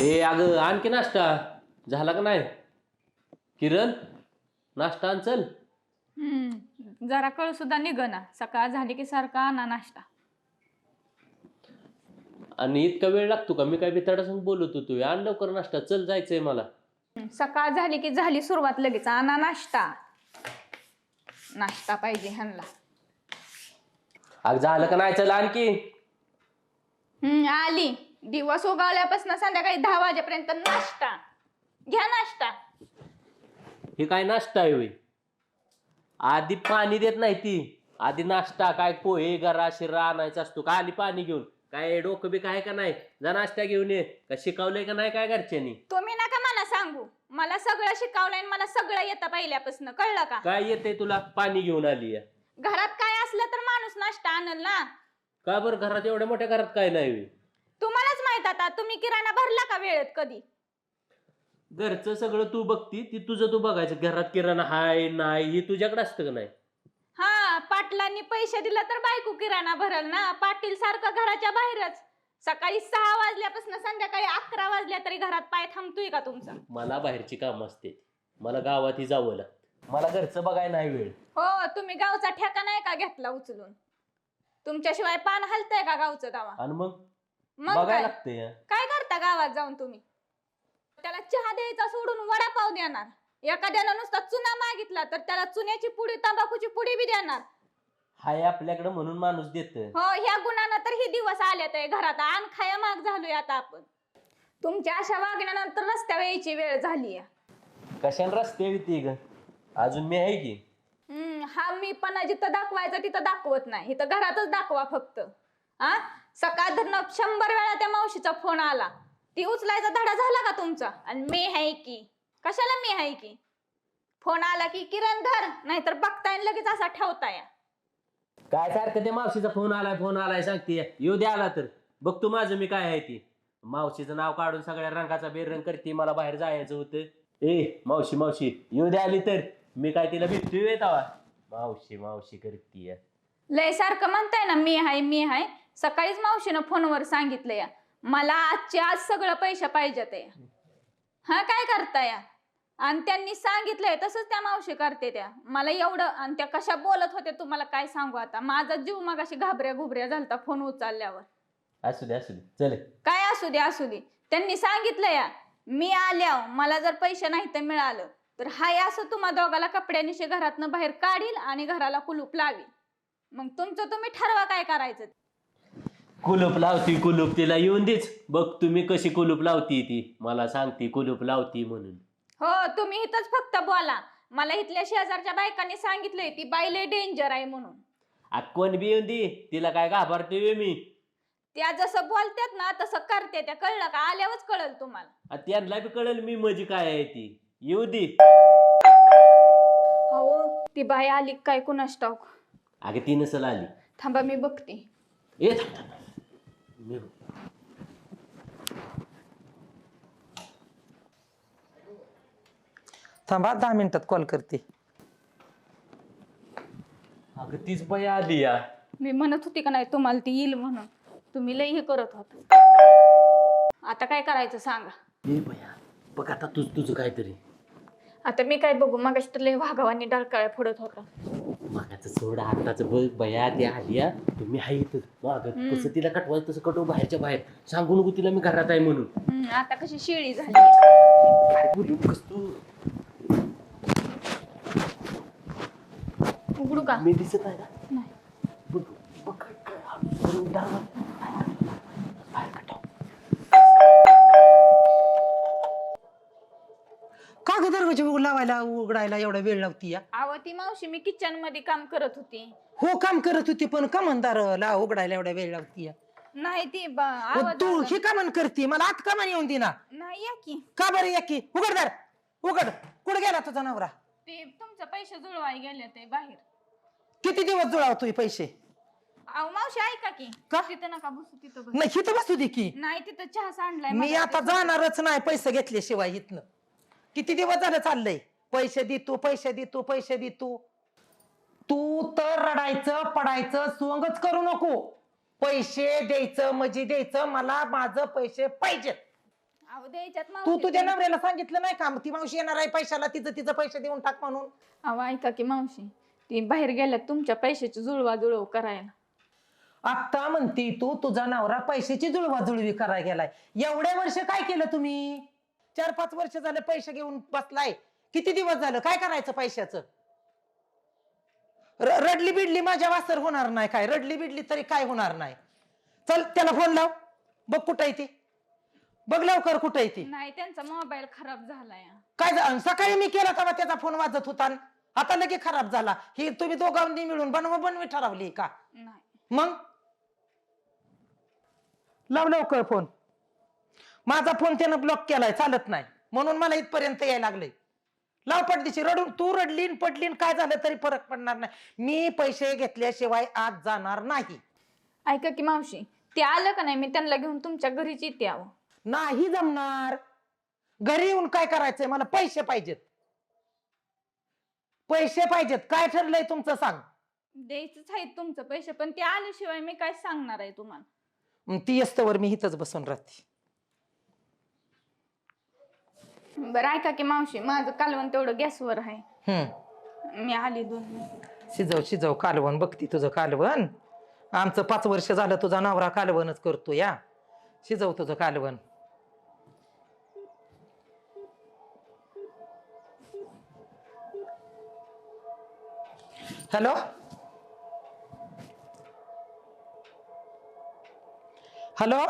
ए अगं आणखी नाश्ता. झाला का नाही? किरण नाश्ता आण चल. हम्म. जरा कळ सुद्धा निघना सकाळ झाली की सारखा आणा नाश्ता. आणि इतका वेळ लागतो का? मी काय बिताडासून बोलत होतो. आण लवकर नाश्ता. चल जायचंय मला. हम्म, सकाळ झाली की झाली सुरुवात लगेच. आणा नाश्ता. नाश्ता पाहिजे ह्यांना. अग झालं का नाही? चल आणखी. हम्म आली. दिवस उगावल्यापासून संध्याकाळी दहा वाजेपर्यंत नाश्ता. घ्या नाश्ता. हे काय नाश्ता आहे होय? आधी पाणी देत नाही ती. आधी नाश्ता काय पोहे गरा शिरा आणायचा असतो. का आली पाणी घेऊन? काय डोकं बी काय का नाही? जा नाश्ता घेऊन ये. का शिकवलंय का नाही काय घरच्यांनी? तुम्ही नका मला सांगू. मला सगळं शिकवलंय आणि मला सगळं येतं पहिल्यापासून. कळलं का? काय येते तुला? पाणी घेऊन आली घरात काय असलं तर माणूस नाश्ता आणल ना? का बरं? घरात एवढ्या मोठ्या घरात काय नाही? तुम्हालाच माहीत आता. तुम्ही किराणा भरला का वेळेत कधी? घरचं सगळं तू बघती ती तुझं तू बघायचं घरात किराणा हाय नाही हे तुझ्याकडे असतं का नाही? हा पाटलांनी पैसे दिला तर बायको किराणा भरल ना पाटील सारखं घराच्या बाहेरच. सकाळी सहा वाजल्यापासून संध्याकाळी अकरा वाजल्या तरी घरात पाय थांबतोय का तुमचा? मला बाहेरची कामं असते. मला गावातही जावं लागतं. मला घरचं बघाय नाही वेळ. हो तुम्ही गावचा ठेका नाही का घेतला उचलून? तुमच्याशिवाय पान हलतंय का गावचं गावा आणि मग? मग बघायला काय? लागतंय काय करता गावात जाऊन तुम्ही? त्याला चहा द्यायचा सोडून वडापाव देणार. एखाद्यानं नुसता चुना मागितला तर त्याला चुन्याची पुडी तंबाखूची पुडी बी देणार. हाय आपल्याकडे म्हणून माणूस देत हो ह्या गुणानं तर ही दिवस आहे घरात. आण खाया माग झालोय आता आपण. तुमच्या अशा वागण्यानंतर रस्त्यावर यायची वेळ झाली कशाने रस्ते येते ग? अजून मी आहे की? हा मी पण जिथं दाखवायचं तिथं दाखवत नाही. इथं घरातच दाखवा फक्त. हा सकाळ धरणं शंभर वेळा त्या मावशीचा फोन आला. ती उचलायचा धडा झाला का तुमचा? आणि मी आहे की? कशाला मी आहे की? फोन आला की किरण धर नाहीतर बघताय लगेच असा ठेवताय. काय सारखं ते मावशीचा फोन आलाय फोन आलाय सांगते. येऊ दे आला तर. बघ तू माझं मी काय आहे ती. मावशीचं नाव काढून सगळ्या रंगाचा बेरंग करते मला बाहेर जायचं होतं. ए मावशी मावशी येऊ दे आली तर. मी काय तिला भेटतोय तवा? मावशी मावशी करते लय सारखं म्हणताय ना मी हाय मी हाय. सकाळीच मावशीनं फोनवर सांगितलं या मला आजच्या आज सगळं पैसे पाहिजेत या हा काय करताय? आणि त्यांनी सांगितलंय तसंच त्या मावशी करते त्या. मला एवढं आणि त्या कशा बोलत होत्या तुम्हाला काय सांगू आता? माझा जीव मग अशी घाबऱ्या घुबऱ्या झालता फोन उचलल्यावर. असू दे असू दे. चल. काय असू दे असू दे. त्यांनी सांगितलं या मी आल्या मला जर पैसे नाही तर मिळालं तर हाय असं तुम्हा दोघाला कपड्यानिशी घरातनं बाहेर काढील आणि घराला कुलूप लावी मग तुमचं तुम्ही ठरवा काय करायचं कुलूप लावती कुलूप तिला येऊन देच. बघ तुम्ही कशी कुलूप लावती ती. मला सांगती कुलूप लावती म्हणून. हो तुम्ही इथंच फक्त बोला. मला इथल्या शेजारच्या बायकांनी सांगितलंय ती बाई लय डेंजर आहे म्हणून. आ, कोण बी येऊन दे. तिला काय घाबरते मी. त्या जसं बोलतात ना तसं करते. त्या कळलं का? आल्यावरच कळल तुम्हाला. आ, त्यांना बी कळेल मी माझी काय आहे ती. येऊ दे. हो ती बाई आली काय कुणास ठाऊक? अगं ती नसल आली. थांबा मी बघते. थांब, थांब, थांब. मी थांबा दहा मिनिटात कॉल करते. अगं तीच बाई आली या. मी म्हणत होती का नाही तुम्हाला ती येईल म्हणून. तुम्ही लय हे करत होता. आता काय करायचं सांगा. बया बघ आता तुझ तुझं काहीतरी. आता मी काय बघू मग तर लय वाघावानी डळकाळ्या फोडत होता मागाचं सोड हाताचं बघ बया ती आली या तुम्ही आहे इथं माग हम्म. कसं तिला कटवायचं तसं कटव बाहेरच्या बाहेर सांगू नको तिला मी घरात आहे म्हणून हम्म, आता कशी शेळी झाली काय बोलू कस तू उघडू का मी दिसत आहे का नाही बघ बघ काय काय हळू करून दार ग दरवाजा उघड लावायला उघडायला एवढा वेळ लावती या. अहो ती मावशी मी किचनमध्ये काम करत होती. हो काम करत होती पण का म्हणदार ला उघडायला एवढा वेळ लावती या. नाही ती ब- मग आवाज तू. हे का म्हण करते? मला आत का म्हण येऊन दे ना नाही या की. का बरं या की? उघड दार उघड. कुठे गेला तुझा नवरा? ते तुमचं पैसे जुळवाय गेले ते बाहेर. किती दिवस जुळावतोय पैसे? अहो मावशी ऐका की. का? तिथं नका बसू तिथं बस. नाही बसू दे की. नाही तिथं चहा सांडलाय मी मला. आता जाणारच नाही पैसे घेतल्याशिवाय इथनं किती दिवस झालं चाललंय? पैसे दे तू पैसे दे तू पैसे दे तू. तू तर रडायचं पडायचं सोंगच करू नको. पैसे द्यायचं मजी द्यायचं मला माझं पैसे पाहिजेत. अहो द्यायच्यात तू मावशी तुझ्या नवऱ्याला सांगितलं नाही का? ती मावशी येणार आहे पैशाला तिचं तिचं पैसे देऊन टाक म्हणून. अहो ऐका की मावशी ती बाहेर गेल्यात तुमच्या पैशाची जुळवा जुळव करायला. आता म्हणती तू तुझा नवरा पैशाची जुळवाजुळवी करायला गेलाय. एवढ्या वर्ष काय केलं तुम्ही? चार पाच वर्ष झालं पैसे घेऊन बसलाय. किती दिवस झालं? काय करायचं पैशाचं? रडली बिडली माझ्या वासर होणार नाही काय? रडली बिडली तरी काय होणार नाही? चल त्याला फोन लाव. बघ कुठं आहे ती. बघ लवकर कुठं आहे ती. नाही त्यांचा मोबाईल खराब झालाय. काय झा- सकाळी मी केला तेव्हा त्याचा फोन वाजत होता. आता लगे खराब झाला. ही तुम्ही दोघांनी मिळून बनवा बनवी ठरवली का? नाही. मग? लाव लवकर फोन माझा फोन त्यानं ब्लॉक केलाय चालत नाही. म्हणून मला इथपर्यंत यायला लागले लाव पडदिशी रडून तू रडलीन पडलीन काय झालं तरी फरक पडणार नाही. मी पैसे घेतल्याशिवाय आज जाणार नाही. ऐका की मावशी ते आलं का नाही? मी त्यांना घेऊन तुमच्या घरीच येते अहो नाही जमणार. घरी येऊन काय करायचंय? मला पैसे पाहिजेत. पैसे पाहिजेत. काय ठरलंय तुमचं सांग. द्यायचंच आहे तुमचं पैसे पण ते आल्याशिवाय मी काय सांगणार आहे तुम्हाला? मग ती असतं मी इथंच बसून राहते. बरं ऐका की मावशी माझं कालवण तेवढं गॅसवर आहे. हम्म. मी आली दोन मिनिटं. शिजव शिजव कालवण बघती तुझं कालवण. आमचं पाच वर्ष झालं तुझा नवरा कालवणच करतो या. शिजव तुझं कालवण. हॅलो? हॅलो?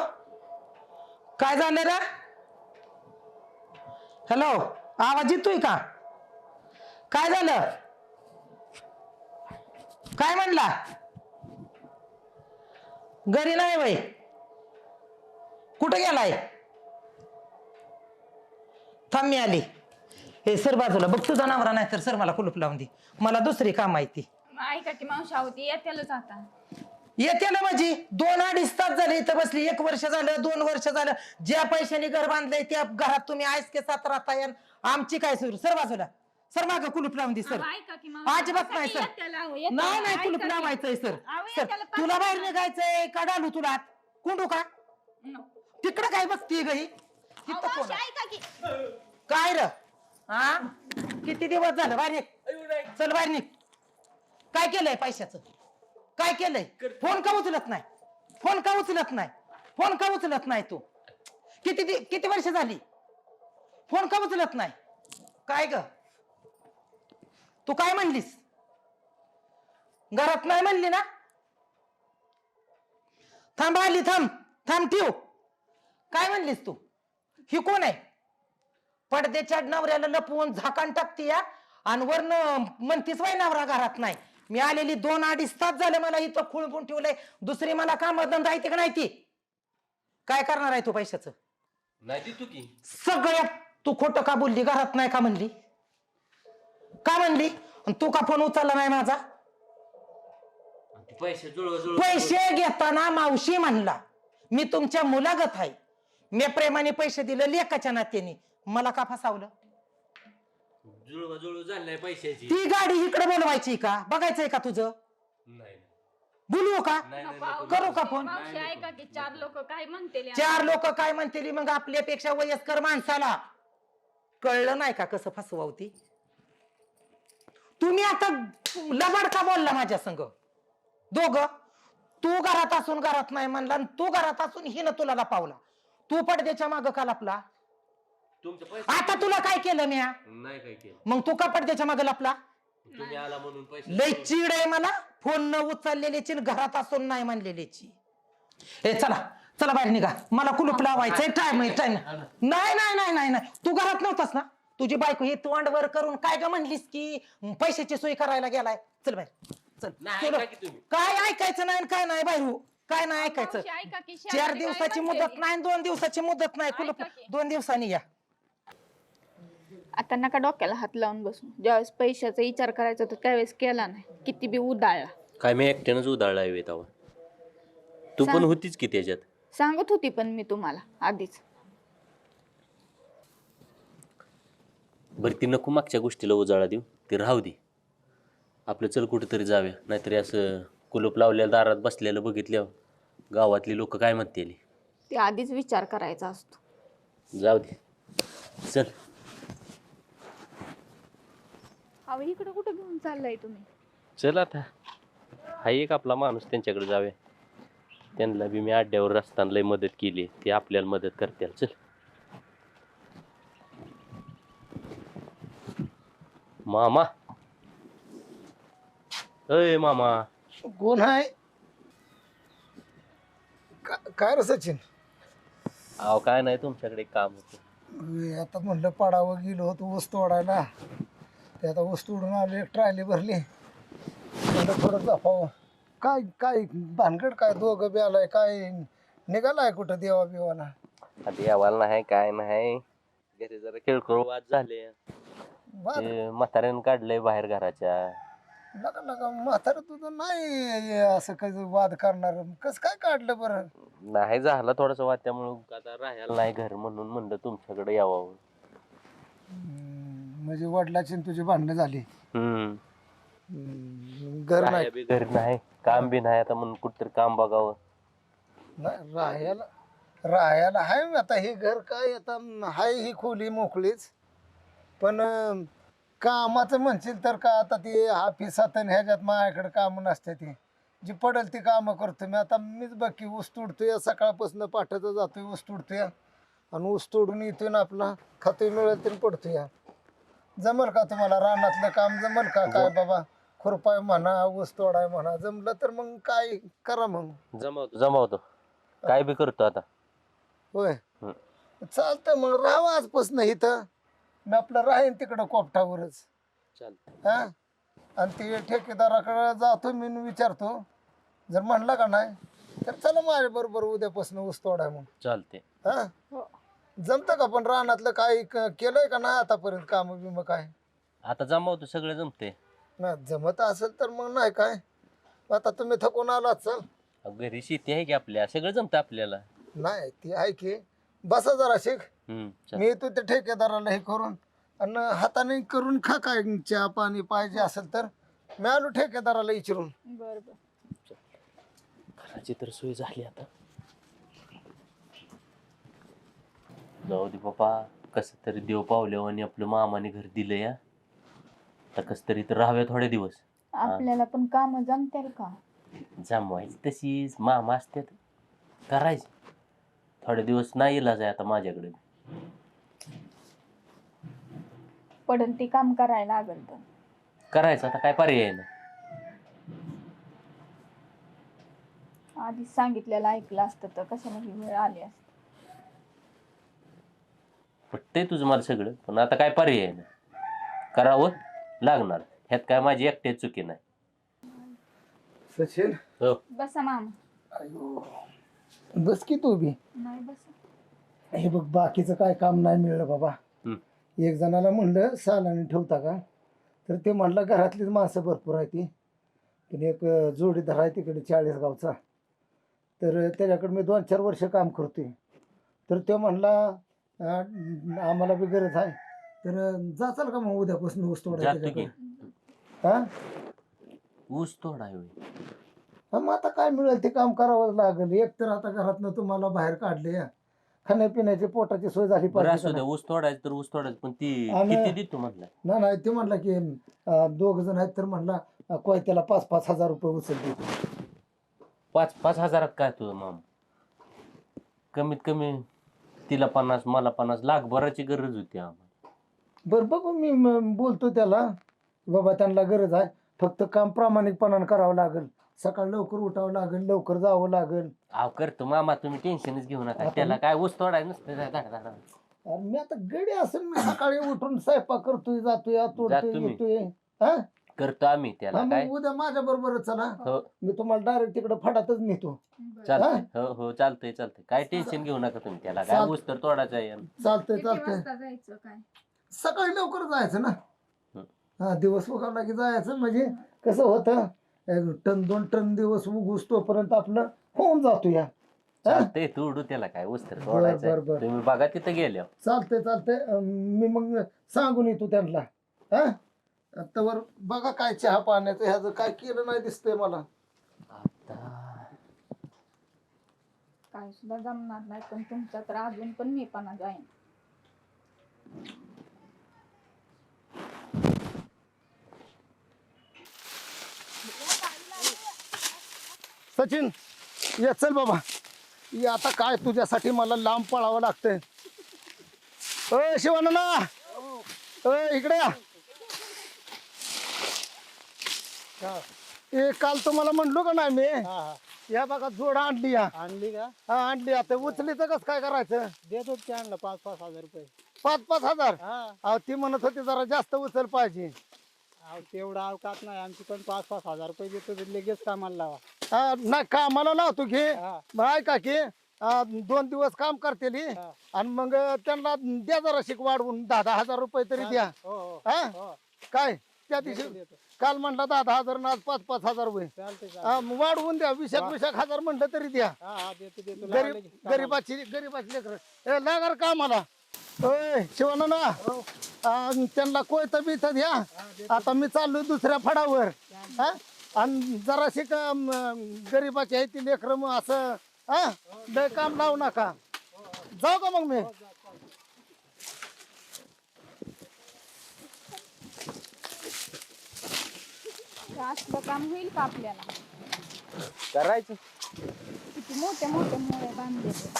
काय झालं रे? हॅलो आवाज येतोय का? काय झालं? काय म्हणला? घरी नाही वय कुठं गेलाय? थांब मी आली. हे सर बाजूला बघ तुझा नवरा नाही तर सर मला कुलूप लावून दे. मला दुसरी काम माहिती ऐका की मावशी आहो ती येतेलच आता. येते ना माझी. दोन अडीच तास झाले इथं बसली. एक वर्ष झालं दोन वर्ष झालं. ज्या पैशाने घर बांधलंय त्या घरात तुम्ही आयस के साथ राहता यान? आमची काय सुरू? सर बाजूला. सर माग कुलूप लावून दे सर. ऐका की. अजिबात नाही सर. येतेलं. नाही नाही ऐका कुलूप की. लावायचंय सर. अहो, सर तुला बाहेर. निघायचंय का डालू तुला आत? कोंडू का. तिकडं काय बसतीये गई अहो, तिथं मावशी, कोण आहे? ऐका की. काय र? हा? किती दिवस झालं? बाहेर निघ. चल बाहेर निघ. काय केलंय पैशाचं? काय केलंय? फोन का उचलत नाही? फोन का उचलत नाही? फोन का उचलत नाही तू? किती दि- किती वर्ष झाली? फोन का उचलत नाही? काय ग? तू काय म्हणलीस? घरात नाही म्हणली ना? थांब आली थांब थांब ठेव. काय म्हणलीस तू? ही कोण आहे? पडद्याच्या नवऱ्याला लपवून झाकण टाकते या आणि वरन म्हणतीस वाय नवरा घरात नाही. मी आलेली दोन अडीच तास झाले मला इथं खुळपून ठेवलंय. दुसरी मला काम धंदा आहे का नाही ती. काय करणार आहे तू पैशाचं? नाही ती तू की. सगळ्यात तू खोटं का बोलली? घरात नाही का म्हणली? का म्हणली? आणि तू का फोन उचलला नाही माझा? पैसे पैसे घेताना मावशी म्हणला मी तुमच्या मुलागत आहे. मी प्रेमाने पैसे दिले लेकाच्या नात्याने. मला का फसावलं? जुळव जुळव झाली नाही पैशाची. ती गाडी इकडे बोलवायची का? बघायचंय का तुझं? नाही. बोलवू का? नाही नाही, नको, अहो, नको. करू का फोन? मावशी ऐका की चार लोक काय म्हणतील चार लोक काय म्हणतील? मग आपल्यापेक्षा वयस्कर माणसाला. कळलं नाही का कसं फसवावती तुम्ही आता लबाड का बोलला माझ्या संग. दोघ. तू घरात असून घरात नाही म्हणला आणि तू घरात असून हिनं तुला लपावला. तू पडद्याच्या माग का लपला? तुमचे पैसे आता तुला काय केलं म्या? नाही काय केलं. मग तू का पडद्याच्या माग लपला? तुम्ही आला म्हणून पैसे लय चीड आहे मला. फोन न उचललेल्याची आणि घरात असून नाही म्हणलेल्याची. ए चला. चला बाहेर निघा. मला कुलूप लावायचंय. टाइम आहे टाइम नाही नाही नाही नाही नाही. तू घरात नव्हतास ना? तुझी बायको ही तोंडवर करून काय ग म्हणलीस की? पैशाची सोय करायला गेलाय. चल बाहेर. चल. नाही, चलो. ऐका की तुम्ही. काय ऐकायचं नाही आणि काय नाही बाहेर. काय नाही ऐकायचं. मावशी, ऐका की चार काय दिवसाची म्हणते मुदत ती? नाही दोन दिवसाची मुदत नाही. कुलूप ऐका की. दोन दिवसांनी या. आता नका डोक्याला हात लावून बसू. ज्यावेळेस पैशाचा विचार करायचा होता त्यावेळेस केला नाही. किती बी उडाळला काय मी एकट्यानंच उधाळला आहे तेव्हा तू पण सांग. होतीच की त्याच्यात? सांगत होती पण मी तुम्हाला आधीच. बरं ती नको मागच्या गोष्टीला उजाळा देऊ. ती राहू दे. आपलं चल कुठेतरी जाऊया. नाहीतरी असं कुलूप लावलेल्या दारात बसलेलं बघितल्यावर गावातली लोक काय म्हणतील? ते आधीच विचार करायचा असतो. जाऊ दे. चल. अहो इकडे कुठे घेऊन चाललाय तुम्ही? चल आता. हा एक आपला माणूस त्यांच्याकडे जाऊया त्यांना बी मी अड्ड्यावर असताना लय मदत केली. ते आपल्याला मदत करतील. चल. मामा. अय मामा. कोण आहे? का- काय रे सचिन? अहो काय नाही तुमच्याकडे एक काम होतं. आता म्हणलं पडावं गेलो होतो ऊस तोडायला. ते आता ऊस तोडून आलो एक ट्रायली भरली. थोडं जपावं. काय काय भानगड काय दोघं बी आलाय काय निघालाय कुठं देवा बिवाला आता यावाला नाही काय नाही. घरी जरा खेळखोळ वाद झाले. बर ते म्हाताऱ्यानं काढलंय बाहेर घराच्या. नका नका म्हातारं तुझं नाही असं काही वाद करणार. कसं काय काढलं बरं? नाही झाला थोडासा वाद त्यामुळं आता राहायला नाही घर म्हणून म्हणलं तुमच्याकडे यावं. हम्म, म्हणजे वडिलाची आणि तुझी भांडणं झाली. हम्म. हम्म, घर नाही. राहायला बी घर नाही काम बी नाही आता म्हणून कुठतरी काम बघावं. नाही, राहायला राहायला आहे आता हे घर काय आता हाय ही खोली मोकळीच. पण अं, कामाचं म्हणशील तर का आता ते ऑफिसात आणि ह्याच्यात माझ्याकडे कामं नसते ती. जी पडेल ती कामं करतो मी. आता मीच बघ की ऊस तोडतोय सकाळपासून पाठवतो जातोय ऊस तोडतोय. आणि ऊस तोडून येतोय ना आपला खातोय मिळेल तरी पडतोय. जमल का तुम्हाला? रानातलं काम जमल का? काय बाबा? खुरपाय म्हणा ऊस तोडाय म्हणा जमलं तर मग काय करा मग? जमावतो जमावतो. काय बी करतो आता. होय. हं. चालतं मग राहावं आजपासून इथं. मी आपलं राहीन तिकडं कोपठावरच चालतं हा? आणि ते ठेकेदाराकडे जातो मी आणि विचारतो. जर म्हणला का नाही तर चला माझ्या बरोबर उद्यापासून ऊस तोडाय मग. चालते हा? हो. जमतं का पण रानातलं काही क- केलंय का नाही आतापर्यंत काम बिम काय? आता जमावतो सगळं जमते ना जमत असेल तर मग नाही काय. आता तुम्ही थकून आलात चल. घरी शेती आहे की आपल्या? सगळं जमतं आपल्याला. नाही ती आहे की. बसा जरा शिक. हम्म चाल. मी येतो त्या ठेकेदाराला हे करून आणि हाताने करून खा काय चहा पाणी पाहिजे असेल तर. मी आलो ठेकेदाराला विचारून बर बर. घराची तर सोय झाली आता. जाऊ दे बाबा कस तरी देव पावल्यावर आणि आपलं मामाने घर दिलं या तर कस तरी तर राहाव्या थोडे दिवस. आपल्याला पण काम जमतील का? जमवायची तशीच मामा असतात करायचं. थोडे दिवस नाही इलाज आहे आता माझ्याकडे. पडल ते काम करायला लागल पण. करायचं आता काय पर्याय नाही. आधीच सांगितलेलं ऐकलं असतं तर कशाला ही वेळ आली असती. पटतंय तुझं मला सगळं पण आता काय पर्याय नाही. करावं लागणार. ह्यात काय माझी एकट्या चुकी नाही. सचिन? हो. बसा मामा. अयो. बस की तू बी. नाही बसा. हे बघ बाकीचं काय काम नाही मिळलं बाबा. हम्म. एक जणाला म्हणलं सालाने ठेवता का? तर ते म्हणलं घरातलीच माणसं भरपूर आहे ती पण एक अं, जोडीदार आहे तिकडे चाळीस गावचा. तर त्याच्याकडे मी दोन चार वर्ष काम करतोय. तर तो म्हणला आम्हाला बी गरज आहे. तर जाचाल का मग उद्यापासून ऊस तोडायला जातो की? त्याच्याकडे? हा? ऊस तोडाय होय. हा, मग आता काय मिळेल ते काम करावंच लागेल. एक तर आता घरातनं तुम्हाला बाहेर काढले खाण्यापिण्याची पोटाची सोय झाली बरं पाहिजे असू द्या? ऊस तोडायचं तर ऊस तोडायचं पण ती आणि- किती देतो म्हटलं? नाही नाही ते म्हणला की दोघ जण आहेत तर म्हणला अं, कोयत्याला पाच पाच हजार रुपये उचल देतो. पाच पाच हजारात काय तुझं माम कमीत कमी तिला पन्नास मला पन्नास लाख भराची गरज होती आम्हाला. बरं बघू मी म- बोलतो त्याला. बाबा त्यांना गरज आहे. फक्त काम प्रामाणिकपणाने करावं लागेल. सकाळ लवकर उठावं लागेल लवकर जावं लागेल. अहो करतो मामा तुम्ही टेन्शनच घेऊ नका. त्याला काय ऊस तोडायचं नसतं जा- जा- जा- जा. मी आता गडी असेल मी सकाळी उठून स्वयंपाक करतोय जातोय तोडतोय जातो मी. येतोय. हा? करतो आम्ही त्याला हा, काय? उद्या माझ्या बरोबर चला. हो. मी तुम्हाला डायरेक्ट तिकडे फडातच नेतो. चालतंय. हो? हो चालतंय चालतंय. काय टेन्शन घेऊ नका तुम्ही त्याला. काय चाल- ऊस तर तोडायचा आहे. चालतंय किती चालतंय. वाजता जायचं काय? सकाळी लवकर जायचं ना. हं. हा दिवस उगवला की जायचं. म्हणजे कसं होतं एक टन दोन टन दिवस उगूस तोपर्यंत आपलं होऊन जातो या. हा? चालतंय तू उडू त्याला काय उस्तर बर, सोडायचं बर, बर. तुम्ही बघा तिथं गेल्या चालतंय चालतंय. अं, मी मग सांगून येतो त्यांना. हा? आतावर बघा काय चहा पाण्याचं ह्याचं काय केलं नाही दिसतंय मला. काय सुद्धा जमणार नाही पण तुमच्या तर अजून पण मी पण जाईन सचिन ये चल बाबा. ये आता काय तुझ्यासाठी मला लांब पळावं लागतंय. अय शिवानना अय इकडे या. ए काल तुम्हाला म्हणलो का नाही मी? या बघा जोड आणली या. आणली का? हा आणली आता. उचली तर कसं काय करायचं? देतो ते आणलं पाच पाच हजार रुपये. पाच पाच हजार? हा. अहो ती म्हणत होती जरा जास्त उचल पाहिजे. अहो, तेवढा अवकाश नाही. आमची पण पाच पाच हजार रुपये देतो ते लगेच कामाला लावा. हा, नाही कामाला लावतो हा. का की आ, दोन दिवस काम करतील ही. हा. आणि मग त्यांना द्या जरा शिक वाढवून. दहा दहा हजार रुपये तरी द्या. हो हो. हा? हो. काय? त्या दिवशी काल म्हणला दहा दहा हजार आणि आज पाच पाच हजार रुपये चालते हा, मग वाढवून द्या विशाख वा. विशाख हजार म्हणलं तरी द्या. हा हा देतो देतो. लावा गरीब. गरीबाची गरीबाची लेकर. ए लागार कामाला. ओय शिवाना ना हो. त्यांना कोयता बिता द्या. आता मी चाललोय दुसऱ्या फडावर. हा? आणि जराशी का म, गरीबाची आहे ती लेकर मग असं हा? लय काम लावू नका. जाऊ का मग मी? असलं काम होईल का आपल्याला? करायचं. किती मोठे मोठे मुळे बांधले ते.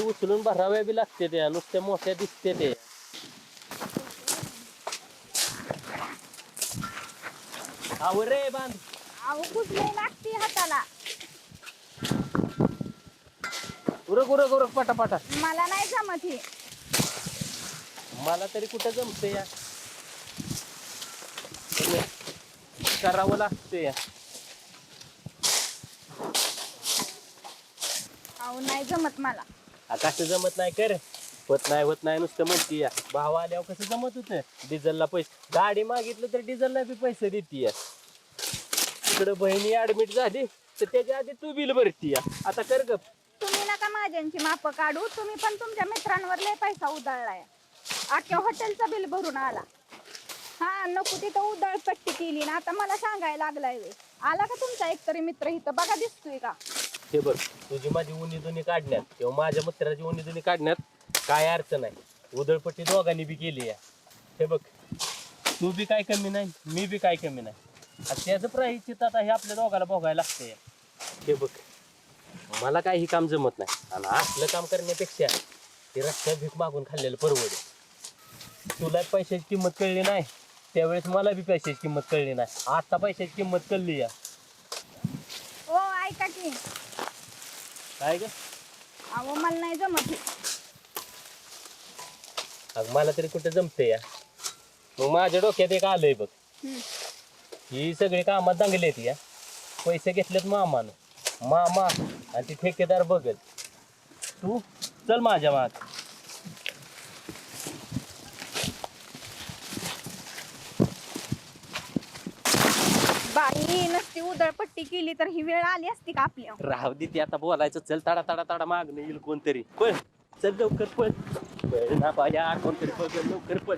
उचलून भराव्या बी लागते त्या नुसत्या मोठ्या दिसते ते. आवर रे बांध. अहो कुठली लागते हाताला. उरक उरक उरक पाटा पाटा मला नाही जमत ही. मला तरी कुठं जमतं या पण करावं लागतं या अहो नाही जमत मला. आकाश जमत नाही कर होत नाही होत नाही नुसतं म्हणती या. भाव आल्यावर कसं जमत होत? डिझेलला पैसे. गाडी मागितलं तर डिझेलला बी पैसे देते या. तिकडं बहिणी ऍडमिट झाली तर त्याच्या आधी तू बिल भरती या. आता कर ग तुम्ही नका माझ्यांची माप काढू. तुम्ही पण तुमच्या मित्रांवर लय पैसा उधळलाय. अख्ख्या हॉटेलचं बिल भरून आला. हा नको तिथं उदळ पट्टी केली ना आता मला सांगायला लागलाय वे आला का तुमचा एकतरी मित्र इथं? बघा दिसतोय का? हे बघ तुझी माझी उन्ही दुनी काढण्यात किंवा माझ्या मित्राची उन्ही दुनी काढण्यात काय अर्थ नाही. उधळपट्टी दोघांनी बी केली आहे. हे बघ तू बी काय कमी नाही मी बी काय कमी नाही. आणि त्याचं प्रायश्चित आता हे आपल्या दोघाला भोगायला लागतंय. हे बघ मला काही ही काम जमत नाही. आणि असलं काम करण्यापेक्षा ते रस्त्यात भीक मागून खाल्लेलं परवडे. तुला पैशाची किंमत कळली नाही? त्यावेळेस मला बी पैशाची किंमत कळली नाही. आता पैशाची किंमत कळली या. ओ ऐका की. काय ग? अहो मला नाही जमत ही. अगं मला तरी कुठं जमते या. मग माझ्या डोक्यात एक आलंय बघ. हम्म. ही सगळी कामात चांगली आहेत या. पैसे घेतलेत मामानं. मामा आणि ती ठेकेदार बघल तू चल माझ्या माग. बाई केली तर ही वेळ आली असती का आपल्या राहू दे ती आता बोलायचं चल ताडा ताडा ताडा मागणं येईल कोणतरी. पण चल लवकर पळ. ना बाया कोणतरी बघ लवकर पळ.